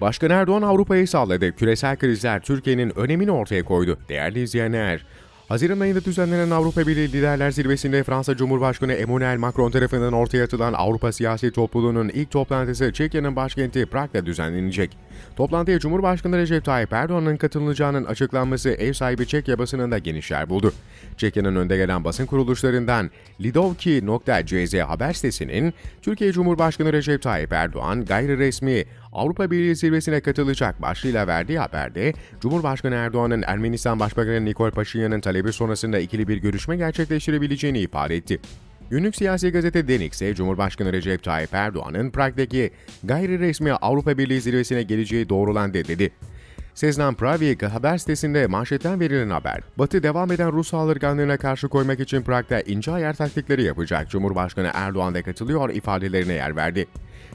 Başkan Erdoğan Avrupa'yı salladı. Küresel krizler Türkiye'nin önemini ortaya koydu. Değerli izleyenler, Haziran ayında düzenlenen Avrupa Birliği Liderler Zirvesi'nde Fransa Cumhurbaşkanı Emmanuel Macron tarafından ortaya atılan Avrupa Siyasi Topluluğu'nun ilk toplantısı Çekya'nın başkenti Prag'da düzenlenecek. Toplantıya Cumhurbaşkanı Recep Tayyip Erdoğan'ın katılacağının açıklanması ev sahibi Çekya basınında geniş yer buldu. Çekya'nın önde gelen basın kuruluşlarından Lidovki.cz haber sitesinin Türkiye Cumhurbaşkanı Recep Tayyip Erdoğan gayri resmi Avrupa Birliği zirvesine katılacak başlığıyla verdiği haberde Cumhurbaşkanı Erdoğan'ın Ermenistan Başbakanı Nikol Paşinyan'ın talebi sonrasında ikili bir görüşme gerçekleştirebileceğini ifade etti. Günlük siyasi gazete Denik ise Cumhurbaşkanı Recep Tayyip Erdoğan'ın Prag'daki gayri resmi Avrupa Birliği zirvesine geleceği doğrulandı dedi. Seznan Pravik haber sitesinde manşetten verilen haber, Batı devam eden Rus saldırganlığına karşı koymak için Prag'da ince ayar taktikleri yapacak Cumhurbaşkanı Erdoğan da katılıyor ifadelerine yer verdi.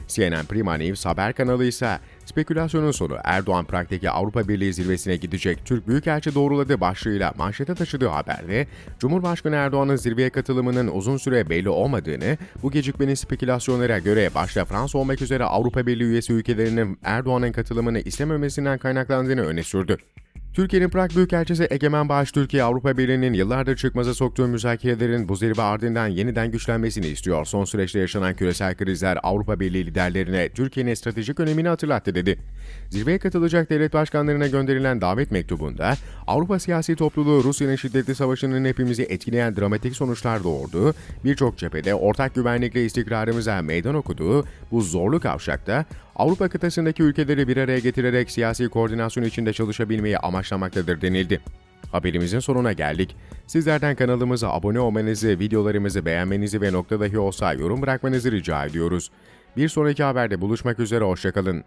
CNN Prima News haber kanalı ise spekülasyonun sonu Erdoğan Prag'daki Avrupa Birliği zirvesine gidecek Türk Büyükelçi doğruladı başlığıyla manşete taşıdığı haberde Cumhurbaşkanı Erdoğan'ın zirveye katılımının uzun süre belli olmadığını, bu gecikmenin spekülasyonlara göre başta Fransa olmak üzere Avrupa Birliği üyesi ülkelerinin Erdoğan'ın katılımını istememesinden kaynaklandığını öne sürdü. Türkiye'nin Prag Büyükelçisi Egemen Bağış Türkiye Avrupa Birliği'nin yıllardır çıkmaza soktuğu müzakerelerin bu zirve ardından yeniden güçlenmesini istiyor. Son süreçte yaşanan küresel krizler Avrupa Birliği liderlerine Türkiye'nin stratejik önemini hatırlattı dedi. Zirveye katılacak devlet başkanlarına gönderilen davet mektubunda Avrupa siyasi topluluğu Rusya'nın şiddetli savaşının hepimizi etkileyen dramatik sonuçlar doğurduğu, birçok cephede ortak güvenlikle istikrarımıza meydan okuduğu bu zorlu kavşakta Avrupa kıtasındaki ülkeleri bir araya getirerek siyasi koordinasyon içinde çalışabilmeyi amaçlamaktadır denildi. Haberimizin sonuna geldik. Sizlerden kanalımıza abone olmanızı, videolarımızı beğenmenizi ve nokta dahi olsa yorum bırakmanızı rica ediyoruz. Bir sonraki haberde buluşmak üzere, hoşçakalın.